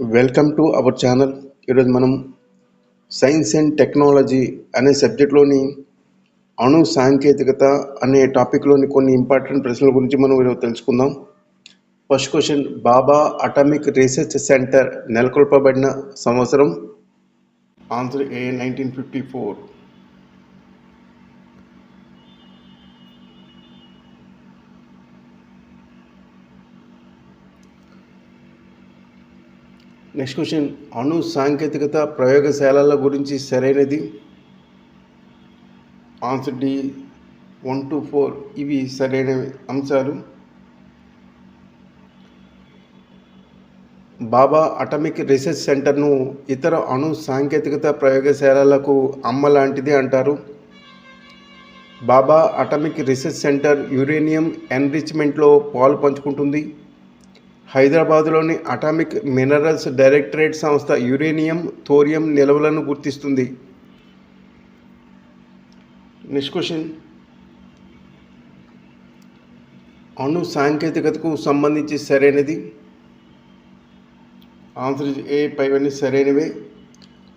Welcome to our channel ఈరోజు మనం science and technology అనే సబ్జెక్ట్లోని అణు సాంకేతికత అనే టాపిక్లోని కొన్ని ఇంపార్టెంట్ ప్రశ్నల గురించి మనం ఈరోజు తెలుసుకుందాం. First question Bhabha atomic research centre నెలకొల్పబడిన సంవత్సరం? Answer A nineteen fifty four next question అణు సాంకేతికత ప్రయోగశాలల గురించి సరైనది? Answer D one two four ఇవి సరైన అంశాలు. బాబా అటమిక్ రీసెర్చ్ సెంటర్ను ఇతర అణు సాంకేతికత ప్రయోగశాలలకు అమ్మ లాంటిది అంటారు. Bhabha atomic research centre uranium ఎన్రిచ్మెంట్లో పాలు పంచుకుంటుంది. హైదరాబాదులోని అటామిక్ మినరల్స్ డైరెక్టరేట్ సంస్థ యురేనియం థోరియం నిల్వలను గుర్తిస్తుంది. Next question. అణు సాంకేతికతకు సంబంధించి సరైనది? ఆన్సర్ ఏ పైవన్నీ సరైనవే.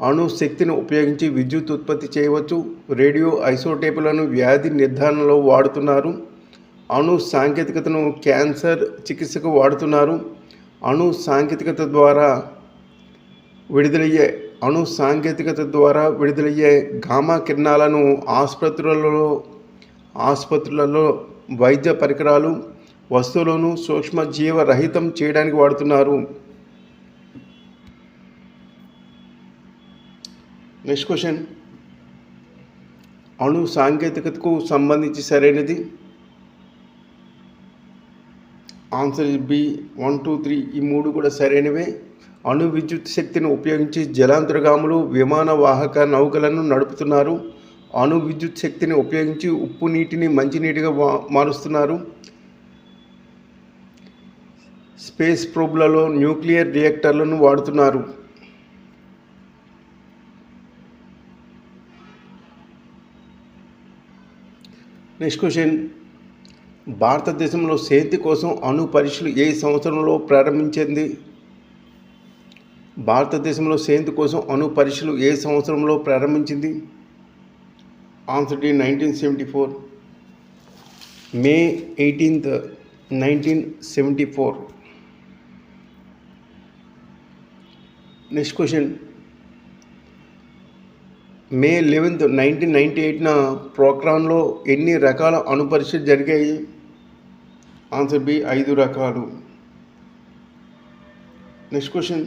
అణు శక్తిని ఉపయోగించి విద్యుత్ ఉత్పత్తి చేయవచ్చు. రేడియో ఐసోటేపులను వ్యాధి నిర్ధారణలో వాడుతున్నారు. అణు సాంకేతికతను క్యాన్సర్ చికిత్సకు వాడుతున్నారు. అణు సాంకేతికత ద్వారా విడుదలయ్యే అణు సాంకేతికత ద్వారా విడుదలయ్యే గామా కిరణాలను ఆసుపత్రులలో ఆసుపత్రులలో వైద్య పరికరాలు వస్తువులను సూక్ష్మజీవరహితం చేయడానికి వాడుతున్నారు. Next question. అణు సాంకేతికతకు సంబంధించి సరైనది. Answer B one two three ఈ మూడు కూడా సరైనవే. అణు విద్యుత్ శక్తిని ఉపయోగించి జలాంతర్గాములు విమాన వాహక నౌకలను నడుపుతున్నారు. అణు విద్యుత్ శక్తిని ఉపయోగించి ఉప్పు నీటిని మంచినీటిగా మారుస్తున్నారు. స్పేస్ ప్రోబ్లలో న్యూక్లియర్ రియాక్టర్లను వాడుతున్నారు. Next question. భారతదేశంలో సేతి కోసం అణు పరీక్షలు ఏ సంవత్సరంలో ప్రారంభించింది? భారతదేశంలో సేంతి కోసం అణు పరీక్షలు ఏ సంవత్సరంలో ప్రారంభించింది? Answer D nineteen seventy four. May eighteenth nineteen seventy four. Next question. May eleventh nineteen ninety ఎయిట్న ప్రోగ్రాంలో ఎన్ని రకాల అణు పరీక్షలు జరిగాయి? ఆన్సర్ బి ఐదు రకాలు. Next question.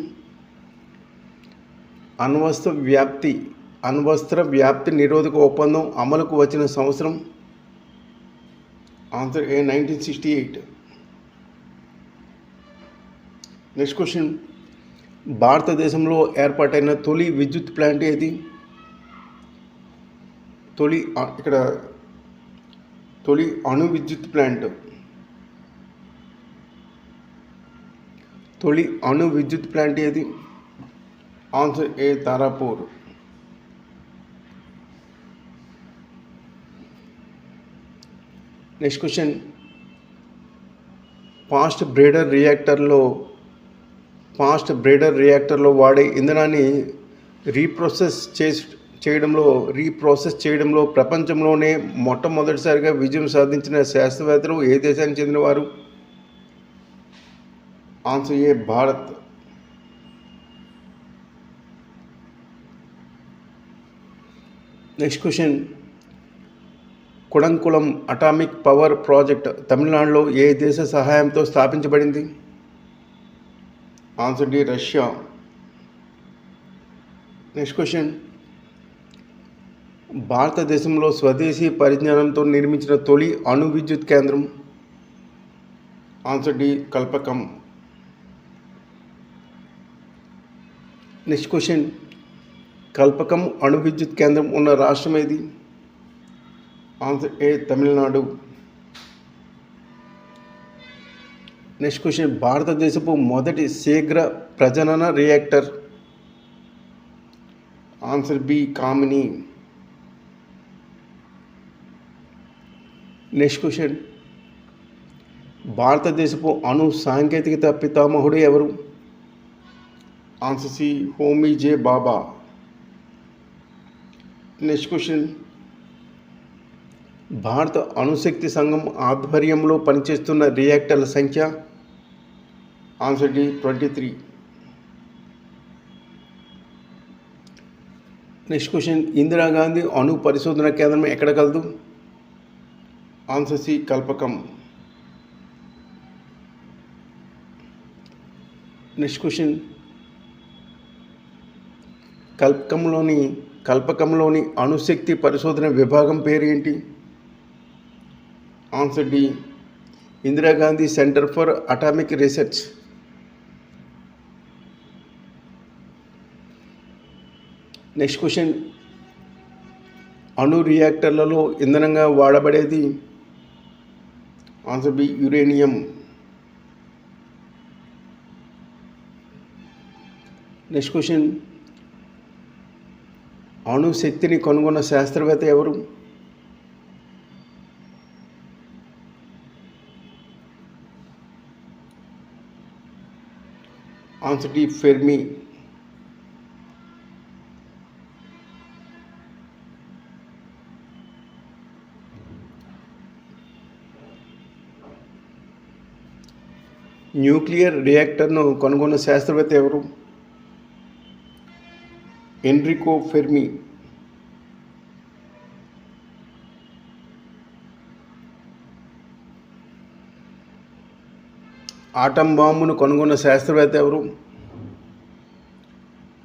అణ్వస్త్ర వ్యాప్తి అణ్వస్త్ర వ్యాప్తి నిరోధక ఒప్పందం అమలుకు వచ్చిన సంవత్సరం? Answer A nineteen sixty eight. Next question. భారతదేశంలో ఏర్పాటైన తొలి విద్యుత్ ప్లాంట్ ఏది? తొలి ఇక్కడ తొలి అణు విద్యుత్ ప్లాంట్. తొలి అణు విద్యుత్ ప్లాంట్ ఏది? Answer A Tarapur. Next question. Fast breeder రియాక్టర్లో fast breeder రియాక్టర్లో వాడే ఇంధనాన్ని రీప్రొసెస్ చేసి చేయడంలో రీప్రాసెస్ చేయడంలో ప్రపంచంలోనే మొట్టమొదటిసారిగా విజయం సాధించిన శాస్త్రవేత్తలు ఏ దేశానికి చెందినవారు? Answer A Bharat. Next question. Kudankulam atomic power project తమిళనాడులో ఏ దేశ సహాయంతో స్థాపించబడింది? Answer D Russia. Next question. భారతదేశంలో స్వదేశీ పరిజ్ఞానంతో నిర్మించిన తొలి అణు విద్యుత్ కేంద్రం. Answer D Kalpakkam. Next question. Kalpakkam అణు విద్యుత్ కేంద్రం ఉన్న రాష్ట్రం ఏది? Answer A Tamil Nadu. Next question. భారతదేశపు మొదటి శీఘ్ర ప్రజనన reactor. Answer B Kamini. Next question. భారతదేశపు అణు సాంకేతికత పితామహుడు ఎవరు? Answer C Homi J Bhabha next question భారత అణుశక్తి సంఘం ఆధ్వర్యంలో పనిచేస్తున్న రియాక్టర్ల సంఖ్య answer D twenty three next question Indira Gandhi అణు పరిశోధన కేంద్రం ఎక్కడ కలదు answer C Kalpakkam next question కల్పకంలోని కల్పకంలోని అణుశక్తి పరిశోధన విభాగం పేరు ఏంటి answer D. Indira Gandhi centre for atomic research. Next question. అణు రియాక్టర్లలో ఇంధనంగా వాడబడేది? Answer B uranium. Next question. అణుశక్తిని కనుగొన్న శాస్త్రవేత్త ఎవరు? Answer D Fermi. న్యూక్లియర్ రియాక్టర్ను కనుగొన్న శాస్త్రవేత్త ఎవరు? ఎన్రికో ఫెర్మి ఆటం బాంబును కనుగొన్న శాస్త్రవేత్త ఎవరు?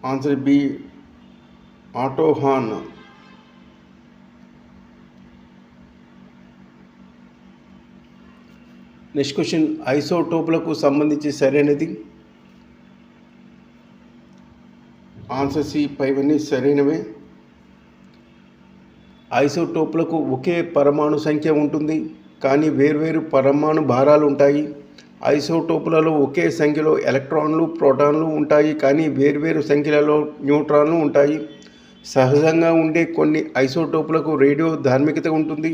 Answer B Otto Hahn. Next question ఐసోటోపులకు సంబంధించి సరైనది? ఆన్సర్సి పైవన్నీ సరైనవే. ఐసోటోపులకు ఒకే పరమాణు సంఖ్య ఉంటుంది కానీ వేర్వేరు పరమాణు భారాలు ఉంటాయి. ఐసోటోపులలో ఒకే సంఖ్యలో ఎలక్ట్రాన్లు ప్రోటాన్లు ఉంటాయి కానీ వేర్వేరు సంఖ్యలలో న్యూట్రాన్లు ఉంటాయి. సహజంగా ఉండే కొన్ని ఐసోటోపులకు రేడియో ధార్మికత ఉంటుంది.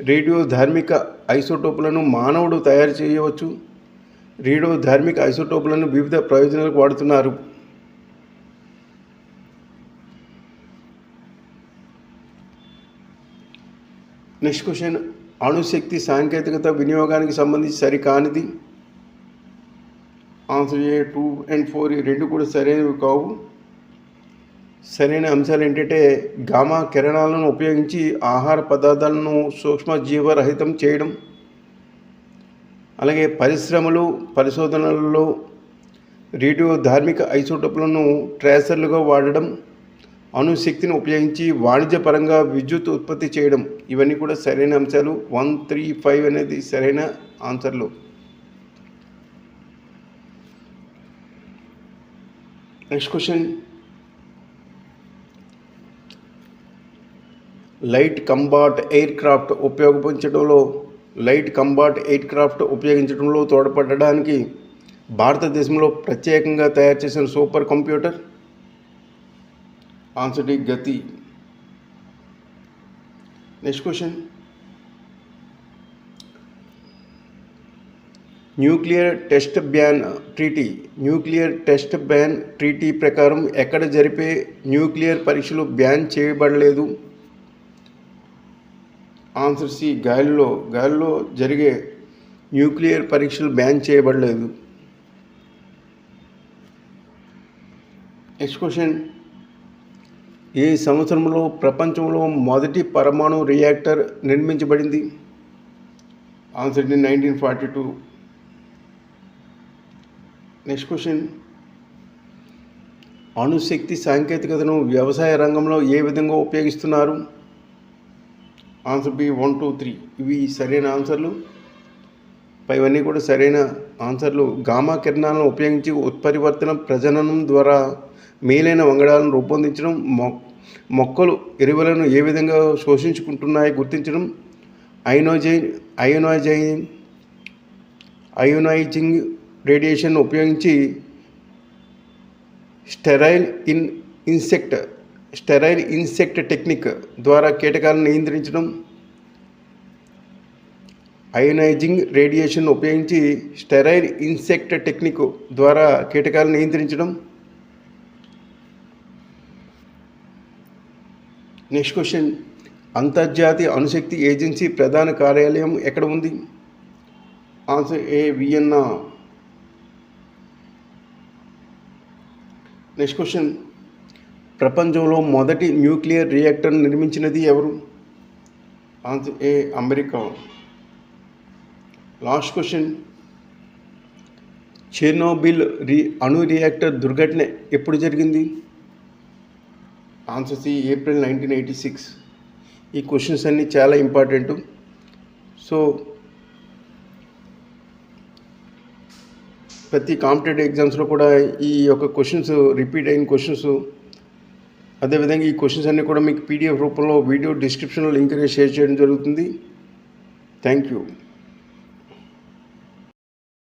రేడియో ధార్మిక ఐసోటోపులను మానవుడు తయారు చేయవచ్చు. రేడియో ధార్మిక ఐసోటోపులను వివిధ ప్రయోజనాలకు వాడుతున్నారు. నెక్స్ట్ క్వశ్చన్ అణుశక్తి సాంకేతికత వినియోగానికి సంబంధించి సరికానిది? Answer A two and four ఈ రెండు కూడా సరైనవి కావు. సరైన అంశాలు ఏంటంటే గామా కిరణాలను ఉపయోగించి ఆహార పదార్థాలను సూక్ష్మజీవరహితం చేయడం. అలాగే పరిశ్రమలు పరిశోధనలలో రేడియో ధార్మిక ఐసోటోపులను ట్రేసర్లుగా వాడడం. అణుశక్తిని ఉపయోగించి వాణిజ్యపరంగా విద్యుత్ ఉత్పత్తి చేయడం. ఇవన్నీ కూడా సరైన అంశాలు. వన్ త్రీ ఫైవ్ అనేది సరైన ఆన్సర్లు. Next question. Light combat aircraft ఉపయోగించడంలో లైట్ కంబాట్ ఎయిర్ క్రాఫ్ట్ ఉపయోగించడంలో తోడ్పడడానికి భారతదేశంలో ప్రత్యేకంగా తయారు చేసిన సూపర్ కంప్యూటర్ ఆన్సర్ గతి next question nuclear test ban treaty nuclear test ban treaty ప్రకారం ఎక్కడ జరిపే న్యూక్లియర్ పరీక్షలు బ్యాన్ చేయబడలేదు? ఆన్సర్ సి గాలిలో. గాలిలో జరిగే న్యూక్లియర్ పరీక్షలు బ్యాన్ చేయబడలేదు. నెక్స్ట్ క్వశ్చన్ ఈ సంవత్సరంలో ప్రపంచంలో మొదటి పరమాణు రియాక్టర్ నిర్మించబడింది. Answer D nineteen forty two next question అణుశక్తి సాంకేతికతను వ్యవసాయ రంగంలో ఏ విధంగా ఉపయోగిస్తున్నారు? Answer B one two three ఇవి సరైన ఆన్సర్లు పైవన్నీ కూడా సరైన ఆన్సర్లు గామా కిరణాలను ఉపయోగించి ఉత్పరివర్తన ప్రజననం ద్వారా మేలైన వంగడాలను రూపొందించడం మొ మొక్కలు ఎరువులను ఏ విధంగా శోషించుకుంటున్నాయో గుర్తించడం అయోనోజై అయోనైజైంగ్ అయోనైజింగ్ రేడియేషన్ ఉపయోగించి sterile in insect sterile insect technique ద్వారా కీటకాలను నియంత్రించడం అయోనైజింగ్ రేడియేషన్ ఉపయోగించి స్టెరైల్ ఇన్సెక్ట్ టెక్నిక్ ద్వారా కీటకాలను నియంత్రించడం నెక్స్ట్ క్వశ్చన్. అంతర్జాతీయ అణుశక్తి ఏజెన్సీ ప్రధాన కార్యాలయం ఎక్కడ ఉంది? Answer A Vienna. Next question. ప్రపంచంలో మొదటి న్యూక్లియర్ రియాక్టర్ నిర్మించినది ఎవరు? Answer A America. Last question. Chernobyl రి అణు రియాక్టర్ దుర్ఘటన ఎప్పుడు జరిగింది? Answers April nineteen eighty six ఈ క్వశ్చన్స్ అన్నీ చాలా ఇంపార్టెంట్ సో ప్రతి కాంపిటేటివ్ ఎగ్జామ్స్లో కూడా ఈ యొక్క క్వశ్చన్స్ రిపీట్ అయిన క్వశ్చన్స్ అదేవిధంగా ఈ క్వశ్చన్స్ అన్నీ కూడా మీకు పీడిఎఫ్ రూపంలో వీడియో డిస్క్రిప్షన్లో లింక్ అనేది షేర్ చేయడం జరుగుతుంది. Thank you